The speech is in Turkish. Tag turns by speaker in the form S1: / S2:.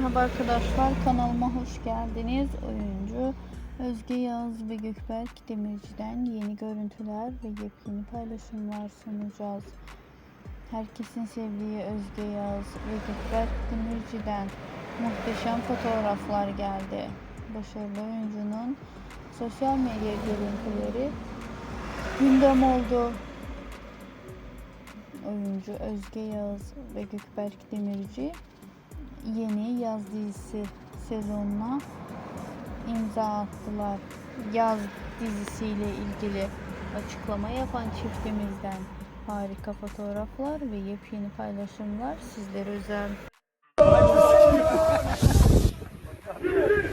S1: Merhaba arkadaşlar kanalıma hoş geldiniz. Oyuncu Özge Yağız ve Gökberk Demirci'den yeni görüntüler ve yepyeni paylaşımlar sunacağız. Herkesin sevdiği Özge Yağız ve Gökberk Demirci'den muhteşem fotoğraflar geldi. Başarılı oyuncunun sosyal medya görüntüleri gündem oldu. Oyuncu Özge Yağız ve Gökberk Demirci yeni yaz dizisi sezonuna imza attılar. Yaz dizisiyle ilgili açıklama yapan çiftimizden harika fotoğraflar ve yepyeni paylaşımlar sizlere özel.